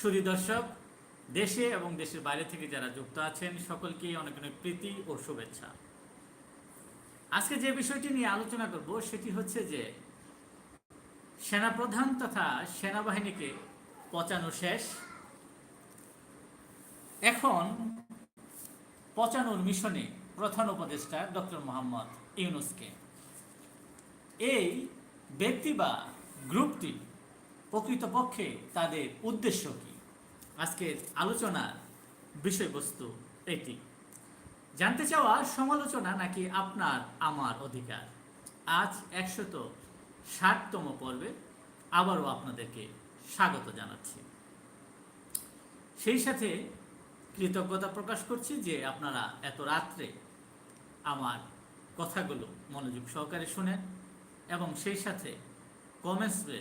সুদী দর্শক, দেশে এবং দেশের বাইরে থেকে যারা যুক্ত আছেন, সকলকেই অনেক অনেক প্রীতি ও শুভেচ্ছা। আজকে যে বিষয়টি নিয়ে আলোচনা করব, সেটি হচ্ছে যে সেনাপ্রধান তথা সেনাবাহিনীকে পচানো শেষ। এখন পচানোর মিশনে প্রধান উপদেষ্টা ডক্টর মোহাম্মদ ইউনুসকে। এই ব্যক্তি বা গ্রুপটি প্রকৃতপক্ষে তাদের উদ্দেশ্য কি? আজকের আলোচনার বিষয়বস্তু এটি। জানতে চাওয়া সমালোচনা নাকি আপনার আমার অধিকার? আজ একশত ষাটতম পর্বে আবারও আপনাদেরকে স্বাগত জানাচ্ছি। সেই সাথে কৃতজ্ঞতা প্রকাশ করছি যে আপনারা এত রাত্রে আমার কথাগুলো মনোযোগ সহকারে শুনেন এবং সেই সাথে কমেন্টসে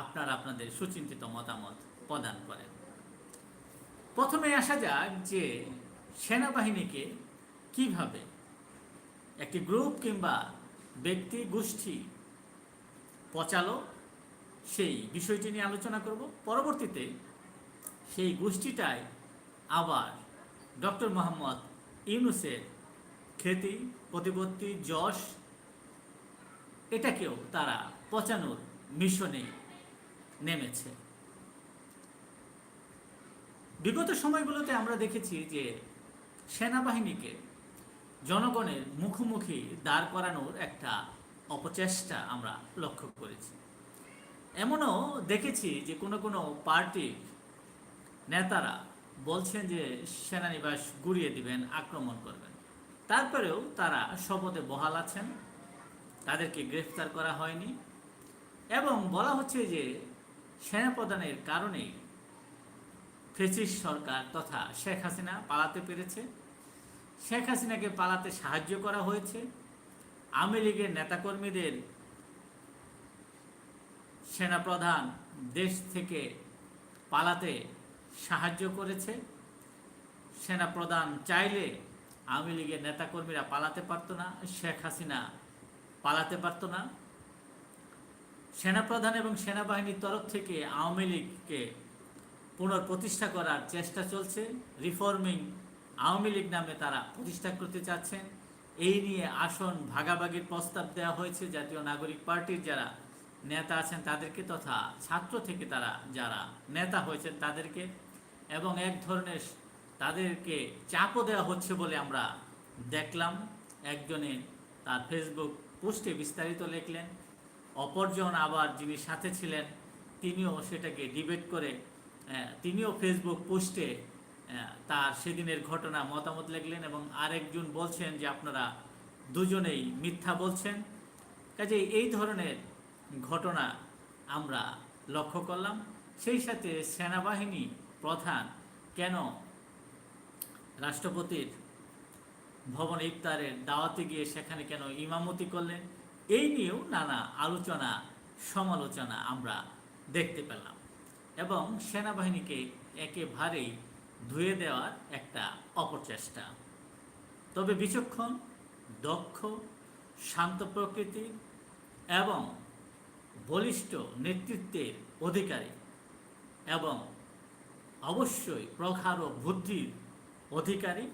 আপনারা আপনাদের সুচিন্তিত মতামত প্রদান করেন। প্রথমে আসা যাক যে সেনাবাহিনীকে কীভাবে একটি গ্রুপ কিংবা ব্যক্তি গোষ্ঠী পচালো, সেই বিষয়টি নিয়ে আলোচনা করব। পরবর্তীতে সেই গোষ্ঠীটায় আবার ডক্টর মোহাম্মদ ইউনুসের খ্যাতি, প্রতিপত্তি, যশ, এটাকেও তারা পচানোর মিশনে নেমেছে। বিগত সময়গুলোতে আমরা দেখেছি যে সেনাবাহিনীকে জনগণের মুখোমুখি দাঁড় করানোর একটা অপচেষ্টা আমরা লক্ষ্য করেছি। এমনও দেখেছি যে কোনো কোনো পার্টির নেতারা বলছেন যে সেনানিবাস গুড়িয়ে দিবেন, আক্রমণ করবেন। তারপরেও তারা শপথে বহাল আছেন, তাদেরকে গ্রেফতার করা হয়নি এবং বলা হচ্ছে যে সেনাপ্রধানের কারণেই ফেসিস সরকার তথা শেখ হাসিনা পালাতে পেরেছে। শেখ হাসিনাকে পালাতে সাহায্য করা হয়েছে। আওয়ামী লীগের নেতাকর্মীদের সেনাপ্রধান দেশ থেকে পালাতে সাহায্য করেছে। সেনাপ্রধান চাইলে আওয়ামী লীগের নেতাকর্মীরা পালাতে পারতো না, শেখ হাসিনা পালাতে পারতো না। সেনাপ্রধান এবং সেনাবাহিনীর তরফ থেকে আওয়ামী লীগকে পুনঃপ্রতিষ্ঠা করার চেষ্টা চলছে। রিফর্মিং আওয়ামী লীগ নামে তারা প্রতিষ্ঠা করতে চাচ্ছেন। এই নিয়ে আসন ভাগাভাগির প্রস্তাব দেওয়া হয়েছে। জাতীয় নাগরিক পার্টির যারা নেতা আছেন তাদেরকে তথা ছাত্র থেকে তারা যারা নেতা হয়েছেন তাদেরকে এবং এক ধরনের তাদেরকে চাপও দেওয়া হচ্ছে বলে আমরা দেখলাম। একজনে তার ফেসবুক পোস্টে বিস্তারিত লিখলেন, অপরজন আবার যিনি সাথে ছিলেন, তিনিও সেটাকে ডিবেট করে তিনিও ফেসবুক পোস্টে তার সেদিনের ঘটনা মতামত লিখলেন এবং আরেকজন বলছেন যে আপনারা দুজনেই মিথ্যা বলছেন। কাজে এই ধরনের ঘটনা আমরা লক্ষ্য করলাম। সেই সাথে সেনাবাহিনী প্রধান কেন রাষ্ট্রপতির ভবন ইফতারের দাওয়াতে গিয়ে সেখানে কেন ইমামতি করলেন, এই নিয়েও নানা আলোচনা, সমালোচনা আমরা দেখতে পেলাম। এবং সেনাবাহিনীকে একেবারেই ধুয়ে দেওয়ার একটা অপচেষ্টা তবে বিচক্ষণ, দক্ষ, শান্ত প্রকৃতির এবং বলিষ্ঠ নেতৃত্বের অধিকারী এবং অবশ্যই প্রখার ও বুদ্ধির অধিকারী,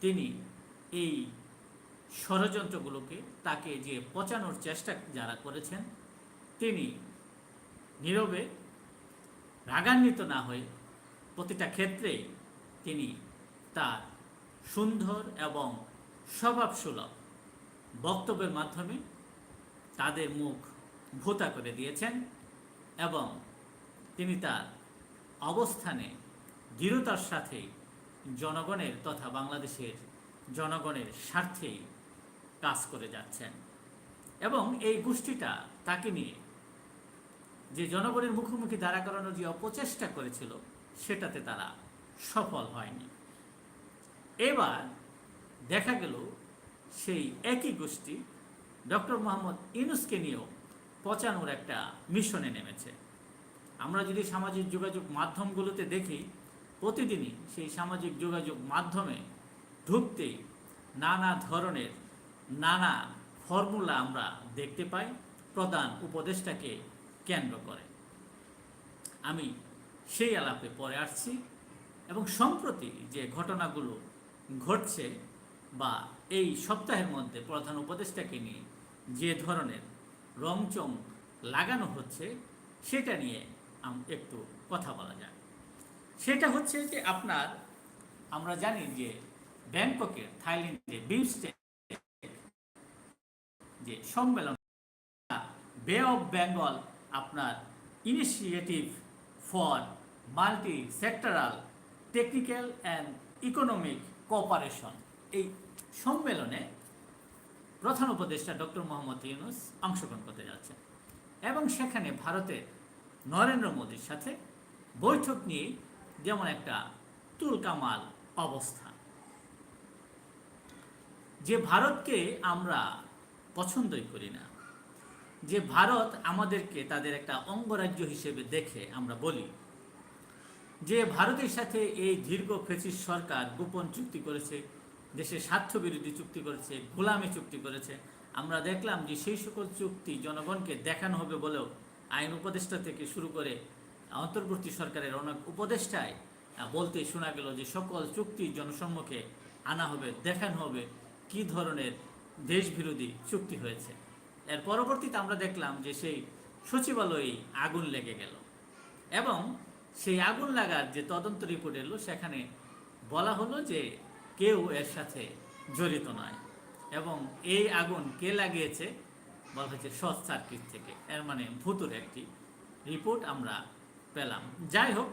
তিনি এই ষড়যন্ত্রগুলোকে তাকে যে পচানোর চেষ্টা যারা করেছেন, তিনি নীরবে রাগান্বিত না হয়ে প্রতিটা ক্ষেত্রেই তিনি তার সুন্দর এবং স্বভাবসুলভ বক্তব্যের মাধ্যমে তাদের মুখ ভোতা করে দিয়েছেন এবং তিনি তার অবস্থানে দৃঢ়তার সাথে জনগণের তথা বাংলাদেশের জনগণের স্বার্থেই কাজ করে যাচ্ছেন এবং এই গোষ্ঠীটা তাকে নিয়ে যে জনগণের মুখোমুখি দাঁড়া করানোর যে অপচেষ্টা করেছিল, সেটাতে তারা সফল হয়নি। এবার দেখা গেল সেই একই গোষ্ঠী ডক্টর মোহাম্মদ ইনুসকে নিয়েও পচানোর একটা মিশনে নেমেছে। আমরা যদি সামাজিক যোগাযোগ মাধ্যমগুলোতে দেখি, প্রতিদিনই সেই সামাজিক যোগাযোগ মাধ্যমে ঢুকতেই নানা ধরনের নানা ফর্মুলা আমরা দেখতে পাই। প্রধান উপদেষ্টাকে কেন্দ্র করে। আমি সেই আলাপে পরে আসছি এবং সম্প্রতি যে ঘটনাগুলো ঘটছে বা এই সপ্তাহের মধ্যে প্রধান উপদেষ্টাকে নিয়ে যে ধরনের রংচং লাগানো হচ্ছে, সেটা নিয়ে একটু কথা বলা যায় সেটা হচ্ছে যে আপনার, আমরা জানি যে ব্যাংককের থাইল্যান্ডে বিমস্টেক যে সম্মেলন বে অফ বেঙ্গল আপনার initiative for multi sectoral technical and economic cooperation এই সম্মেলনে প্রধান উপদেষ্টা ডক্টর মোহাম্মদ ইউনুস অংশগ্রহণ করতে যাচ্ছেন এবং সেখানে ভারতের নরেন্দ্র মোদীর সাথে বৈঠক নিয়ে যেমন একটা তুলকামাল অবস্থা। যে ভারতকে আমরা পছন্দই করি না যে ভারত আমাদেরকে তাদের একটা অঙ্গরাজ্য হিসেবে দেখে আমরা বলি। যে ভারতের সাথে এই দীর্ঘ ফেসিস সরকার গোপন চুক্তি করেছে, দেশের স্বার্থবিরোধী চুক্তি করেছে, গোলামি চুক্তি করেছে, আমরা দেখলাম যে সেই সকল চুক্তি জনগণকে দেখানো হবে বলেও আইন উপদেষ্টা থেকে শুরু করে অন্তর্বর্তী সরকারের অনেক উপদেষ্টায় বলতে শোনা গেল যে সকল চুক্তি জনসম্মুখে আনা হবে, দেখানো হবে কি ধরনের দেশবিরোধী চুক্তি হয়েছে। এর পরবর্তীতে আমরা দেখলাম যে সেই সচিবালয়ে আগুন লেগে গেল এবং সেই আগুন লাগার যে তদন্ত রিপোর্ট এলো, সেখানে বলা হলো যে কেউ এর সাথে জড়িত নয় এবং এই আগুন কে লাগিয়েছে বলা হয়েছে শর্ট সার্কিট থেকে। এর মানে ভুতুর একটি রিপোর্ট আমরা পেলাম। যাই হোক,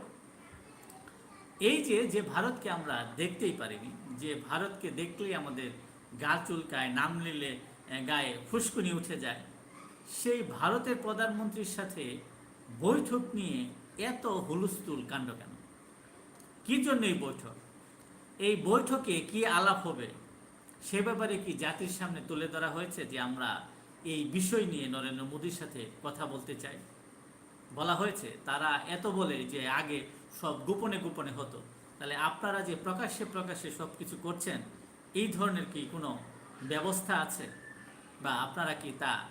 এই যে যে ভারতকে আমরা দেখতেই পারিনি, যে ভারতকে দেখলেই আমাদের গা চুলকায়, নাম নিলে গায়ে ফুসকুনি উঠে যায়। সেই ভারতের প্রধানমন্ত্রীর সাথে বৈঠক নিয়ে এত হুলস্থুল কাণ্ড কেন? কি জন্য এই বৈঠক? এই বৈঠকে কি আলাপ হবে? সে ব্যাপারে কি জাতির সামনে তুলে ধরা হয়েছে যে আমরা এই বিষয় নিয়ে নরেন্দ্র মোদীর সাথে কথা বলতে চাই? বলা হয়েছে, তারা এত বলে যে আগে সব গোপনে গোপনে হতো। তাহলে আপনারা যে প্রকাশ্যে প্রকাশ্যে সব কিছু করছেন, এই ধরনের কি কোনো ব্যবস্থা আছে? বা আপনারা কি তা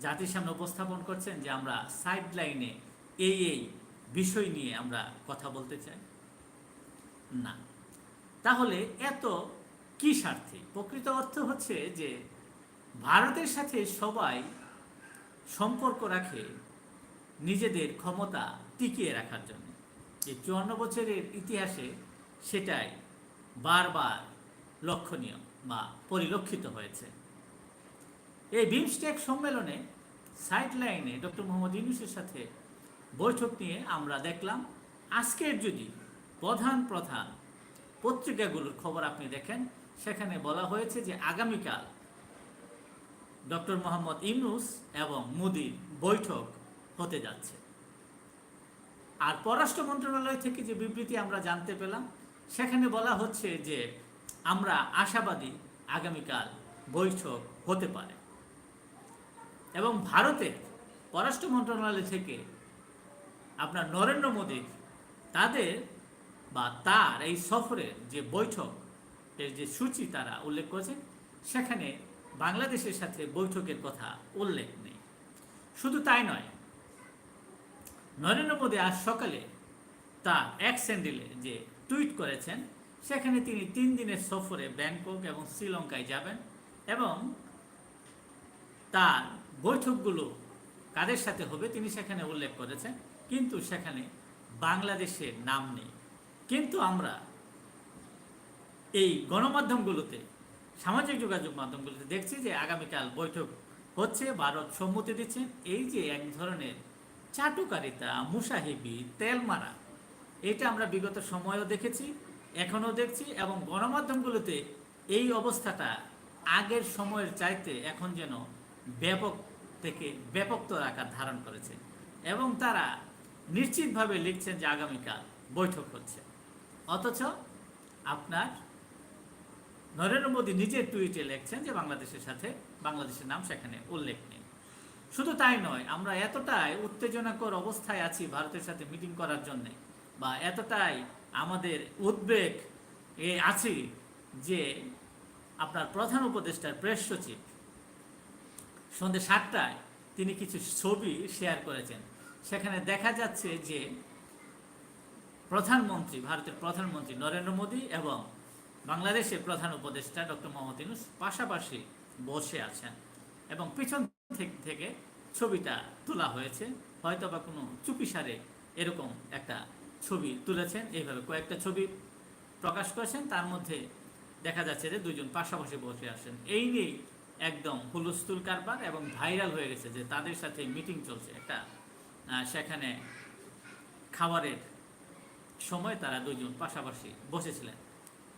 জাতির সামনে উপস্থাপন করছেন যে আমরা সাইড লাইনে এই এই বিষয় নিয়ে আমরা কথা বলতে চাই? না। তাহলে এত কি স্বার্থে? প্রকৃত অর্থ হচ্ছে যে ভারতের সাথে সবাই সম্পর্ক রাখে নিজেদের ক্ষমতা টিকিয়ে রাখার জন্য। যে চুয়ান্ন বছরের ইতিহাসে সেটাই বারবার লক্ষণীয় বা পরিলক্ষিত হয়েছে। এই বিমস্টেক সম্মেলনে সাইড লাইনে ডক্টর মোহাম্মদ ইউনুসের সাথে বৈঠক নিয়ে আমরা দেখলাম, আজকের যদি প্রধান প্রধান পত্রিকাগুলোর খবর আপনি দেখেন, সেখানে বলা হয়েছে যে আগামীকাল ডক্টর মোহাম্মদ ইউনুস এবং মোদির বৈঠক হতে যাচ্ছে। আর পররাষ্ট্র মন্ত্রণালয় থেকে যে বিবৃতি আমরা জানতে পেলাম, সেখানে বলা হচ্ছে যে আমরা আশাবাদী আগামীকাল বৈঠক হতে পারে। এবং ভারতে পররাষ্ট্র মন্ত্রণালয় থেকে আপনার নরেন্দ্র মোদী, তাদের বা তার এই সফরের যে বৈঠক, এর যে সূচি তারা উল্লেখ করেছেন, সেখানে বাংলাদেশের সাথে বৈঠকের কথা উল্লেখ নেই। শুধু তাই নয়, নরেন্দ্র মোদী আজ সকালে তার এক স্যান্ডেলে যে টুইট করেছেন, সেখানে তিনি তিন দিনের সফরে ব্যাংকক এবং শ্রীলঙ্কায় যাবেন এবং তার বৈঠকগুলো কাদের সাথে হবে তিনি সেখানে উল্লেখ করেছেন, কিন্তু সেখানে বাংলাদেশের নাম নেই। কিন্তু আমরা এই গণমাধ্যমগুলোতে, সামাজিক যোগাযোগ মাধ্যমগুলোতে দেখছি যে আগামীকাল বৈঠক হচ্ছে, ভারত সম্মতি দিচ্ছে। এই যে এক ধরনের চাটুকারিতা, মুসাহিবি তেল মারা এটা আমরা বিগত সময়ও দেখেছি, এখনও দেখছি এবং গণমাধ্যমগুলোতে এই অবস্থাটা আগের সময়ের চাইতে এখন যেন ব্যাপক থেকে ব্যাপকতর আকার ধারণ করেছে এবং তারা নিশ্চিতভাবে লিখছেন যে আগামীকাল বৈঠক হচ্ছে। অথচ আপনার নরেন্দ্র মোদী নিজের টুইটে লিখছেন যে বাংলাদেশের সাথে বাংলাদেশের নাম সেখানে উল্লেখ নেই। শুধু তাই নয়, আমরা এতটাই উত্তেজনাকর অবস্থায় আছি ভারতের সাথে মিটিং করার জন্য বা এতটাই আমাদের উদ্বেগ এ আছি যে আপনার প্রধান উপদেষ্টার প্রেস সচিব সন্ধ্যে সাতটায় তিনি কিছু ছবি শেয়ার করেছেন। সেখানে দেখা যাচ্ছে যে প্রধানমন্ত্রী, ভারতের প্রধানমন্ত্রী নরেন্দ্র মোদী এবং বাংলাদেশের প্রধান উপদেষ্টা ডক্টর মোহাম্মদ ইউনুস পাশাপাশি বসে আছেন এবং পিছন থেকে ছবিটা তোলা হয়েছে। হয়তো বা কোনো চুপিসারে এরকম একটা ছবি তুলেছেন। এইভাবে কয়েকটা ছবি প্রকাশ করেছেন। তার মধ্যে দেখা যাচ্ছে যে দুজন পাশাপাশি বসে আছেন। এই নিয়েই একদম হুলস্থুল কারবার এবং ভাইরাল হয়ে গেছে যে তাদের সাথে মিটিং চলছে। একটা সেখানে খাবারের সময় তারা দুজন পাশাপাশি বসেছিলেন।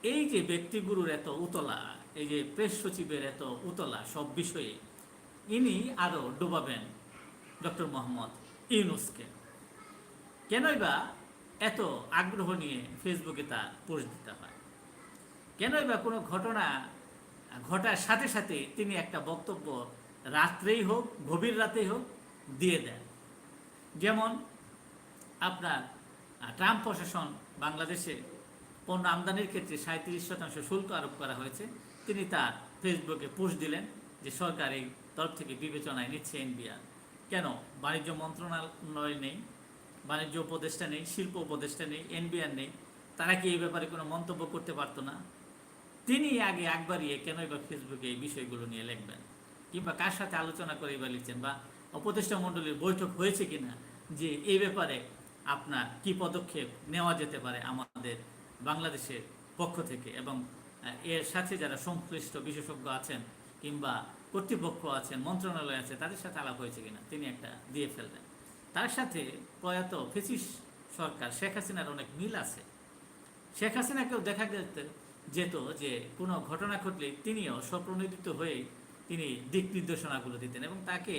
এই যে ব্যক্তিগুরুর এত উতলা, এই যে প্রেস সচিবের এত উতলা সব বিষয়ে ইনি আরও ডুবাবেন ডক্টর মোহাম্মদ ইউনুসকে। কেনই বা এত আগ্রহ নিয়ে ফেসবুকে তার পোস্ট দিতে হয়? কেনই বা কোনো ঘটনা ঘটার সাথে সাথে তিনি একটা বক্তব্য রাত্রেই হোক, গভীর রাতেই হোক, দিয়ে দেন। যেমন আপনার ট্রাম্প প্রশাসন বাংলাদেশে পণ্য আমদানির ক্ষেত্রে সাঁত্রিশ শতাংশ শুল্ক আরোপ করা হয়েছে। তিনি তার ফেসবুকে পোস্ট দিলেন যে সরকার এই তরফ থেকে বিবেচনায় নিচ্ছে এনবিআর। কেন? বাণিজ্য মন্ত্রণালয় নেই, বাণিজ্য উপদেষ্টা নেই, শিল্প উপদেষ্টা নেই, এনবিআর নেই। তারা কি এই ব্যাপারে কোনো মন্তব্য করতে পারতো না? তিনি আগে একবারই কেনই বা ফেসবুকে এই বিষয়গুলো নিয়ে লিখবেন? কিংবা কার সাথে আলোচনা করে বা লিখছেন বা উপদেষ্টা মণ্ডলীর বৈঠক হয়েছে কিনা? যে এই ব্যাপারে আপনার কি পদক্ষেপ নেওয়া যেতে পারে আমাদের বাংলাদেশের পক্ষ থেকে? এবং এর সাথে যারা সংশ্লিষ্ট বিশেষজ্ঞ আছেন কিংবা কর্তৃপক্ষ আছেন, মন্ত্রণালয় আছে, তাদের সাথে আলাপ হয়েছে কিনা? তিনি একটা দিয়ে ফেললেন। তার সাথে প্রয়াত ফেসিস সরকার শেখ হাসিনার অনেক মিল আছে। শেখ হাসিনাকেও দেখা যেতে যেত যে কোনো ঘটনা ঘটলে তিনিও স্বপ্রণোদিত হয়ে তিনি দিক নির্দেশনাগুলো দিতেন এবং তাকে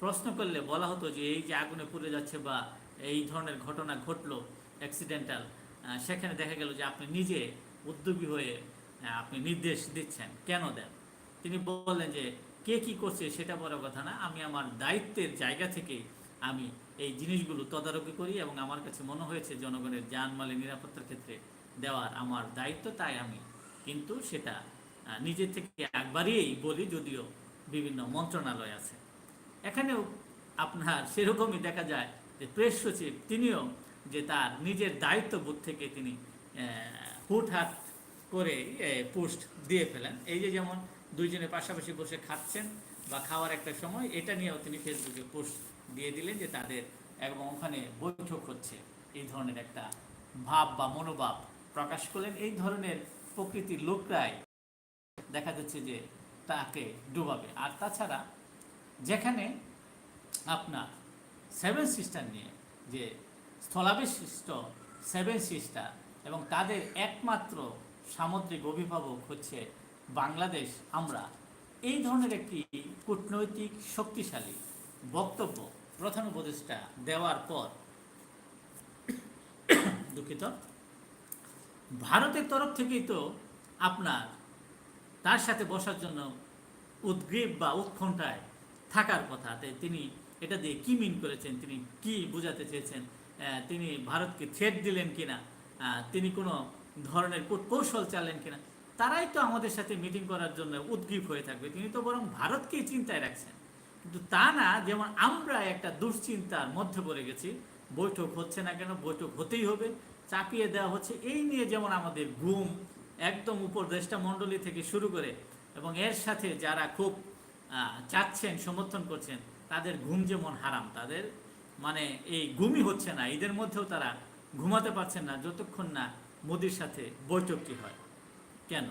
প্রশ্ন করলে বলা হতো যে এই যে আগুনে পুড়ে যাচ্ছে বা এই ধরনের ঘটনা ঘটলো অ্যাক্সিডেন্টাল সেখানে দেখা গেল যে আপনি নিজে উদ্যোগী হয়ে আপনি নির্দেশ দিচ্ছেন। কেন দেন? তিনি বললেন যে কে কি করছে সেটা বড় কথা না, আমি আমার দায়িত্বের জায়গা থেকে আমি এই জিনিসগুলো তদারকি করি এবং আমার কাছে মনে হয়েছে জনগণের জানমালের নিরাপত্তার ক্ষেত্রে দেওয়ার আমার দায়িত্ব তাই আমি। কিন্তু সেটা নিজের থেকে একবারই বলি যদিও বিভিন্ন মন্ত্রণালয় আছে। এখানেও আপনার সেরকমই দেখা যায় যে প্রেস সচিব তিনিও যে তার নিজের দায়িত্ববোধ থেকে তিনি হুটহাট করে পোস্ট দিয়ে ফেলেন। এই যে যেমন দুইজনে পাশাপাশি বসে খাচ্ছেন বা খাওয়ার একটা সময়, এটা নিয়েও তিনি ফেসবুকে পোস্ট দিয়ে দিলেন যে তাদের এবং ওখানে বৈঠক হচ্ছে। এই ধরনের একটা ভাব বা মনোভাব প্রকাশ করলেন এই ধরনের প্রকৃতির লোকরাই দেখা যাচ্ছে যে তাকে ডুবাবে। আর তাছাড়া যেখানে আপনার সেভেন সিস্টার নিয়ে যে স্থলাবিশিষ্ট সেভেন সিস্টার এবং তাদের একমাত্র সামুদ্রিক অভিভাবক হচ্ছে বাংলাদেশ, আমরা এই ধরনের একটি কূটনৈতিক শক্তিশালী বক্তব্য প্রধান উপদেষ্টা দেওয়ার পর দুঃখিত ভারতের তরফ থেকেই তো আপনার তার সাথে বসার জন্য উদ্গ্রীব বা উৎকণ্ঠায় থাকার কথা। তিনি এটা দিয়ে কি মিন করেছেন? তিনি কি বোঝাতে চেয়েছেন? তিনি ভারতকে থ্রেট দিলেন কিনা? তিনি কোনো ধরনের কৌশল চালেন কিনা? তারাই তো আমাদের সাথে মিটিং করার জন্য উদ্গ্রীব হয়ে থাকবে। তিনি তো বরং ভারতকেই চিন্তায় রাখছেন। কিন্তু তা না, যেমন আমরা একটা দুশ্চিন্তার মধ্যে পড়ে গেছি, বৈঠক হচ্ছে না কেন? বৈঠক হতেই হবে। চাপিয়ে দেওয়া হচ্ছে। এই নিয়ে যেমন আমাদের ঘুম একদম উপদেষ্টা মণ্ডলী থেকে শুরু করে এবং এর সাথে যারা খুব চাচ্ছেন, সমর্থন করছেন, তাদের ঘুম যেমন হারাম, তাদের মানে এই ঘুমই হচ্ছে না। এদের মধ্যেও তারা ঘুমাতে পারছেন না যতক্ষণ না মোদির সাথে বৈঠকটি হয়। কেন?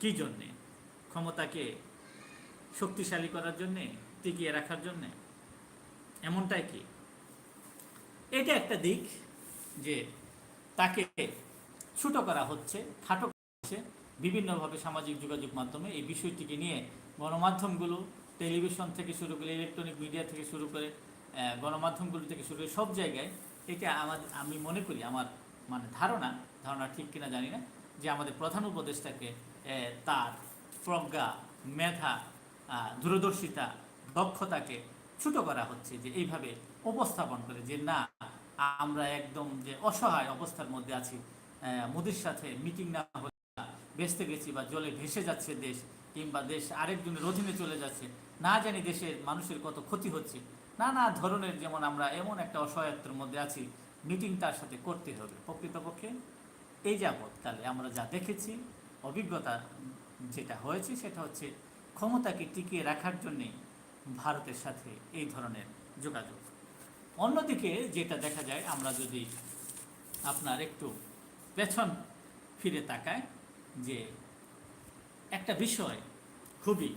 কি জন্যে? ক্ষমতাকে শক্তিশালী করার জন্যে? টিকিয়ে রাখার জন্যে? এমনটাই কি? এটা একটা দিক যে তাকে ছোট করা হচ্ছে, খাটো হচ্ছে। বিভিন্নভাবে সামাজিক যোগাযোগ মাধ্যমে এই বিষয়টিকে নিয়ে গণমাধ্যমগুলো, টেলিভিশন থেকে শুরু করে ইলেকট্রনিক মিডিয়া থেকে শুরু করে গণমাধ্যমগুলো থেকে শুরু করে সব জায়গায় এটা আমার, আমি মনে করি আমার মানে ধারণা ধারণা ঠিক কিনা জানি না, যে আমাদের প্রধান উপদেষ্টাকে তার প্রজ্ঞা, মেধা দূরদর্শিতা, দক্ষতাকে ছোট করা হচ্ছে, যে এইভাবে উপস্থাপন করে যে না আমরা একদম যে অসহায় অবস্থার মধ্যে আছি। মোদির সাথে মিটিং না হলে ভেস্তে গেছি বা জলে ভেসে যাচ্ছে দেশ কিংবা দেশ আরেকজনের অধীনে চলে যাচ্ছে, না জানি দেশের মানুষের কত ক্ষতি হচ্ছে। নানা ধরনের যেমন আমরা এমন একটা অসহায়ত্বের মধ্যে আছি মিটিং তার সাথে করতে হবে। প্রকৃতপক্ষে এই যাবৎকালে আমরা যা দেখেছি, অভিজ্ঞতা যেটা হয়েছে সেটা হচ্ছে ক্ষমতাকে টিকিয়ে রাখার জন্যে ভারতের সাথে এই ধরনের যোগাযোগ। অন্যদিকে যেটা দেখা যায়, আমরা যদি আপনার একটু পেছন ফিরে তাকাই যে একটা বিষয় খুবই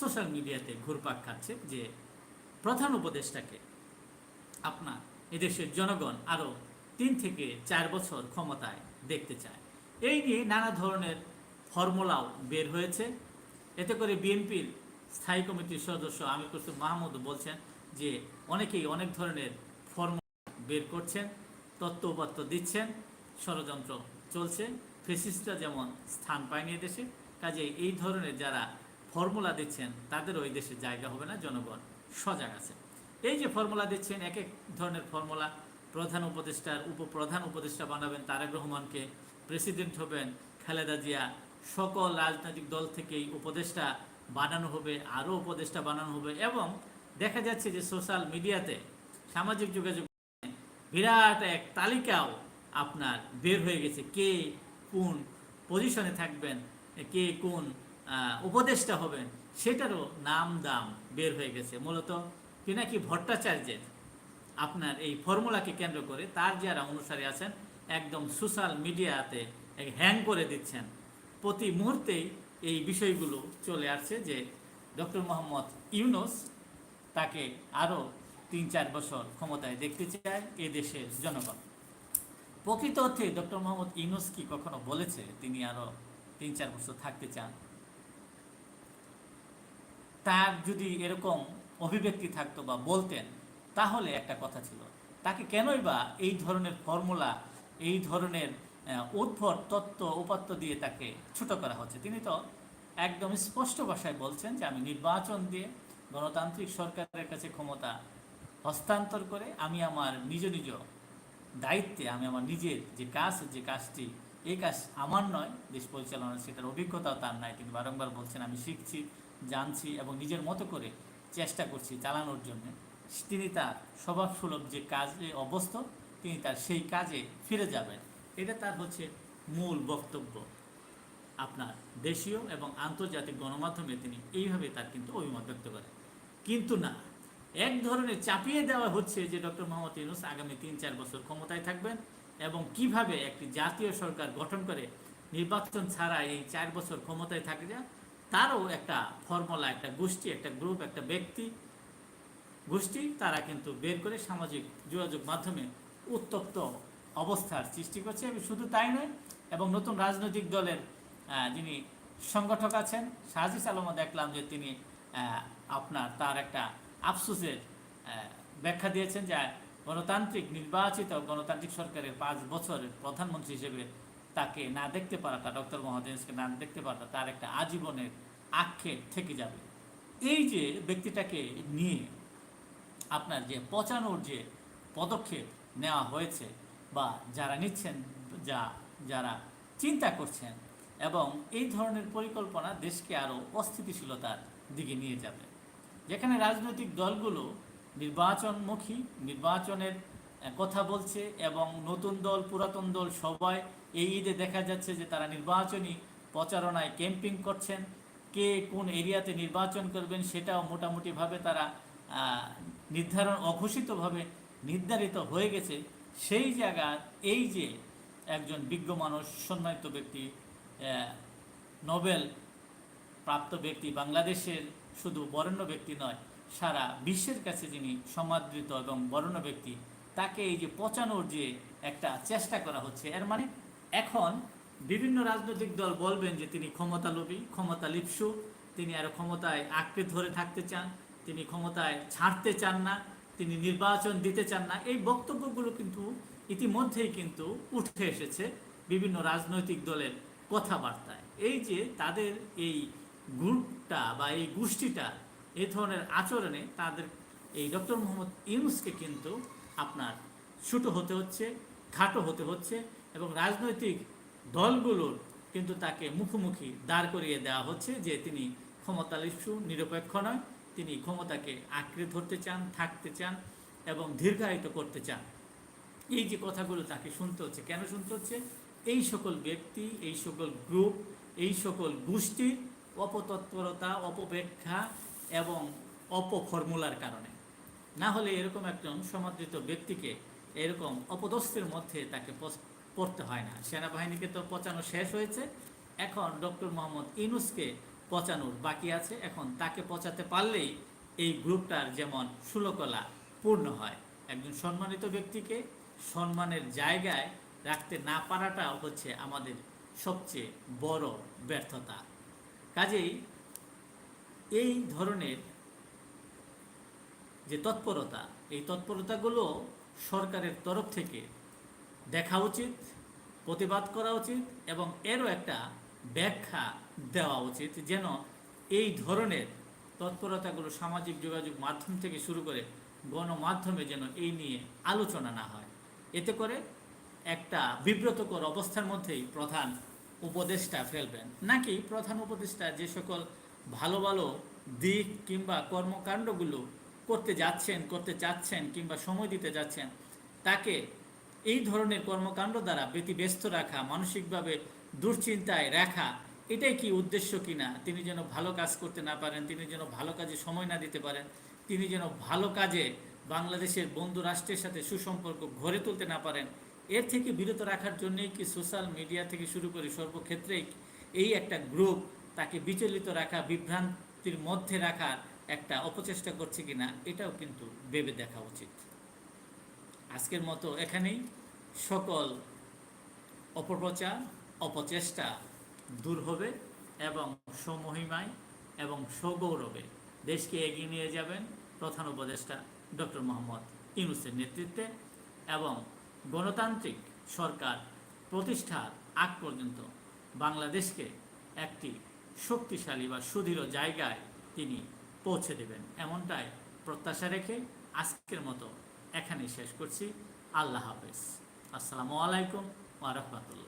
সোশ্যাল মিডিয়াতে ঘুরপাক খাচ্ছে যে প্রধান উপদেষ্টাকে আপনার এদেশের জনগণ আরও তিন থেকে চার বছর ক্ষমতায় দেখতে চায়। এই নিয়ে নানা ধরনের ফর্মুলাও বের হয়েছে। এতে করে বিএনপির স্থায়ী কমিটির সদস্য আমির কুসুম মাহমুদ বলছেন যে অনেকেই অনেক ধরনের ফর্মুলা বের করছেন তত্ত্ব উপাত্ত দিচ্ছেন, ষড়যন্ত্র চলছে, ফেসিস্টরা যেমন স্থান পায়নি দেশে কাজে এই ধরনের যারা ফর্মুলা দিচ্ছেন তাদের ওই দেশে জায়গা হবে না, জনগণ সজাগ আছে। এই যে ফর্মুলা দিচ্ছেন, এক এক ধরনের ফর্মুলা, প্রধান উপদেষ্টার উপপ্রধান উপদেষ্টা বানাবেন তারেক রহমানকে, প্রেসিডেন্ট হবেন খালেদা জিয়া, সকল রাজনৈতিক দল থেকেই উপদেষ্টা বানানো হবে, আরও উপদেষ্টা বানানো হবে, এবং দেখা যাচ্ছে যে সোশ্যাল মিডিয়াতে সামাজিক যোগাযোগ বিরাট এক তালিকাও আপনার বের হয়ে গেছে। কে কোন পজিশনে থাকবেন, কে কোন উপদেষ্টা হবেন, সেটারও নাম দাম বের হয়ে গেছে। মূলত পিনাকি ভট্টাচার্যের আপনার এই ফর্মুলাকে কেন্দ্র করে তার যারা অনুসারী আছেন, একদম সোশ্যাল মিডিয়াতে হ্যাং করে দিচ্ছেন। প্রতি মুহূর্তেই এই বিষয়গুলো চলে আসছে যে ডক্টর মোহাম্মদ ইউনুস তাকে আরও তিন চার বছর ক্ষমতায় দেখতে চায় এ দেশের জনগণ। প্রকৃত অর্থে ডক্টর মোহাম্মদ ইউনুস কি কখনো বলেছে তিনি আরও তিন চার বছর থাকতে চান? তার যদি এরকম অভিব্যক্তি থাকতো বা বলতেন তাহলে একটা কথা ছিল তাকে কেনই বা এই ধরনের ফর্মুলা এই ধরনের আহ, উদ্ভট তত্ত্ব উপাত্ত দিয়ে তাকে ছোট করা হচ্ছে? তিনি তো একদম স্পষ্ট ভাষায় বলছেন যে আমি নির্বাচন দিয়ে গণতান্ত্রিক সরকারের কাছে ক্ষমতা হস্তান্তর করে আমি আমার নিজ নিজ দায়িত্বে, আমি আমার নিজের যে কাজ, যে কাজটি, এই কাজ আমার নয়, দেশ পরিচালনার সেটার অভিজ্ঞতাও তার নাই। তিনি বারংবার বলছেন, আমি শিখছি, জানছি এবং নিজের মতো করে চেষ্টা করছি চালানোর জন্য। তিনি তার স্বভাবসুলভ যে কাজে অবস্থ তিনি তার সেই কাজে ফিরে যাবেন। এটা তার হচ্ছে মূল বক্তব্য। আপনার দেশীয় এবং আন্তর্জাতিক গণমাধ্যমে তিনি এইভাবে তার কিন্তু অভিমত ব্যক্ত করেন। কিন্তু না। এক ধরনের চাপিয়ে দেওয়া হচ্ছে যে ডক্টর মোহাম্মদ ইউনুস আগামী তিন চার বছর ক্ষমতায় থাকবেন এবং কীভাবে একটি জাতীয় সরকার গঠন করে নির্বাচন ছাড়া এই চার বছর ক্ষমতায় থাকে যা তারও একটা ফর্মুলা, একটা গোষ্ঠী, একটা গ্রুপ, একটা ব্যক্তি, গোষ্ঠী, তারা কিন্তু বের করে সামাজিক যোগাযোগ মাধ্যমে উত্তপ্ত অবস্থার সৃষ্টি করছে। এবং শুধু তাই নয়, এবং নতুন রাজনৈতিক দলের যিনি সংগঠক আছেন সাজিস আলমও দেখলাম যে তিনি আপনার তার একটা আফসোসের ব্যাখ্যা দিয়েছেন যে গণতান্ত্রিক নির্বাচিত গণতান্ত্রিক সরকারের পাঁচ বছরের প্রধানমন্ত্রী হিসেবে তাকে না দেখতে পারাটা, ডক্টর ইউনূসকে না দেখতে পারাটা তার একটা আজীবনের আক্ষেপ থেকে যাবে। এই যে ব্যক্তিটাকে নিয়ে আপনার যে পচানোর যে পদক্ষেপ নেওয়া হয়েছে বা যারা নিচ্ছেন, যা, যারা চিন্তা করছেন এবং এই ধরনের পরিকল্পনা দেশকে আরও অস্থিতিশীলতার দিকে নিয়ে যাবে। যেখানে রাজনৈতিক দলগুলো নির্বাচনমুখী, নির্বাচনের কথা বলছে এবং নতুন দল, পুরাতন দল সবাই এই ঈদে দেখা যাচ্ছে যে তারা নির্বাচনী প্রচারণায় ক্যাম্পিং করছেন। কে কোন এরিয়াতে নির্বাচন করবেন সেটাও মোটামুটিভাবে তারা নির্ধারণ, অঘোষিতভাবে নির্ধারিত হয়ে গেছে। সেই জায়গার এই যে একজন বিজ্ঞ মানুষ, সম্মানিত ব্যক্তি নোবেল প্রাপ্ত ব্যক্তি বাংলাদেশের শুধু বরেণ্য ব্যক্তি নয়, সারা বিশ্বের কাছে যিনি সমাদৃত এবং বরেণ্য ব্যক্তি, তাকে এই যে পচানোর যে একটা চেষ্টা করা হচ্ছে, এর মানে এখন বিভিন্ন রাজনৈতিক দল বলবেন যে তিনি ক্ষমতালোভী ক্ষমতা লিপসু তিনি আরও ক্ষমতায় আঁকড়ে ধরে থাকতে চান, তিনি ক্ষমতায় ছাড়তে চান না, তিনি নির্বাচন দিতে চান না। এই বক্তব্যগুলো কিন্তু ইতিমধ্যেই কিন্তু উঠে এসেছে বিভিন্ন রাজনৈতিক দলের কথাবার্তায়। এই যে তাদের এই গ্রুপটা বা এই গোষ্ঠীটা এই ধরনের আচরণে তাদের এই ডক্টর মোহাম্মদ ইউনুসকে কিন্তু আপনার ছোটো হতে হচ্ছে, খাটো হতে হচ্ছে এবং রাজনৈতিক দলগুলোর কিন্তু তাকে মুখোমুখি দাঁড় করিয়ে দেওয়া হচ্ছে যে তিনি ক্ষমতালিপ্সু নিরপেক্ষ নয়। তিনি ক্ষমতাকে আঁকড়ে ধরতে চান, থাকতে চান এবং দীর্ঘায়িত করতে চান। এই যে কথাগুলো তাকে শুনতে হচ্ছে, কেন শুনতে হচ্ছে? এই সকল ব্যক্তি, এই সকল গ্রুপ, এই সকল গোষ্ঠীর অপতৎপরতা, অপব্যাখ্যা এবং অপফর্মুলার কারণে। না হলে এরকম একজন সমাদৃত ব্যক্তিকে এরকম অপদস্থের মধ্যে তাকে পড়তে হয় না। সেনাবাহিনীকে তো পচানো শেষ হয়েছে। এখন ডক্টর মোহাম্মদ ইনুসকে পচানোর বাকি আছে। এখন তাকে পচাতে পারলেই এই গ্রুপটার যেমন সুলকলা পূর্ণ হয়। একজন সম্মানিত ব্যক্তিকে সম্মানের জায়গায় রাখতে না পারাটা হচ্ছে আমাদের সবচেয়ে বড় ব্যর্থতা। কাজেই এই ধরনের যে তৎপরতা, এই তৎপরতাগুলো সরকারের তরফ থেকে দেখা উচিত, প্রতিবাদ করা উচিত এবং এরও একটা ব্যাখ্যা দেওয়া উচিত যেন এই ধরনের তৎপরতাগুলো সামাজিক যোগাযোগ মাধ্যম থেকে শুরু করে গণমাধ্যমে যেন এই নিয়ে আলোচনা না হয়। এতে করে একটা বিব্রতকর অবস্থার মধ্যেই প্রধান উপদেষ্টা ফেলবেন। নাকি প্রধান উপদেষ্টা যে সকল ভালো ভালো দিক কিংবা কর্মকাণ্ডগুলো করতে যাচ্ছেন, করতে চাচ্ছেন কিংবা সময় দিতে যাচ্ছেন, তাকে এই ধরনের কর্মকাণ্ড দ্বারা ব্যতিব্যস্ত রাখা, মানসিকভাবে দুশ্চিন্তায় রাখা, এটাই কি উদ্দেশ্য কিনা? তিনি যেন ভালো কাজ করতে না পারেন, তিনি যেন ভালো কাজে সময় না দিতে পারেন, তিনি যেন ভালো কাজে বাংলাদেশের বন্ধু রাষ্ট্রের সাথে সুসম্পর্ক গড়ে তুলতে না পারেন এর থেকে বিরত রাখার জন্যই কি সোশ্যাল মিডিয়া থেকে শুরু করে সর্বক্ষেত্রেই এই একটা গ্রুপ তাকে বিচলিত রাখা, বিভ্রান্তির মধ্যে রাখার একটা অপচেষ্টা করছে কিনা, এটাও কিন্তু ভেবে দেখা উচিত। আজকের মতো এখানেই সকল অপপ্রচার, অপচেষ্টা দূর হবে এবং সমহিমায় এবং সগৌরবে দেশকে এগিয়ে নিয়ে যাবেন প্রধান উপদেষ্টা ডক্টর মোহাম্মদ ইউনুসের নেতৃত্বে এবং গণতান্ত্রিক সরকার প্রতিষ্ঠার আগ পর্যন্ত বাংলাদেশকে একটি শক্তিশালী বা সুদৃঢ় জায়গায় তিনি পৌঁছে দেবেন। এমনটাই প্রত্যাশা রেখে আজকের মতো এখানেই শেষ করছি। আল্লাহ হাফেজ। আসসালামু আলাইকুম ওয়া রাহমাতুল্লাহ।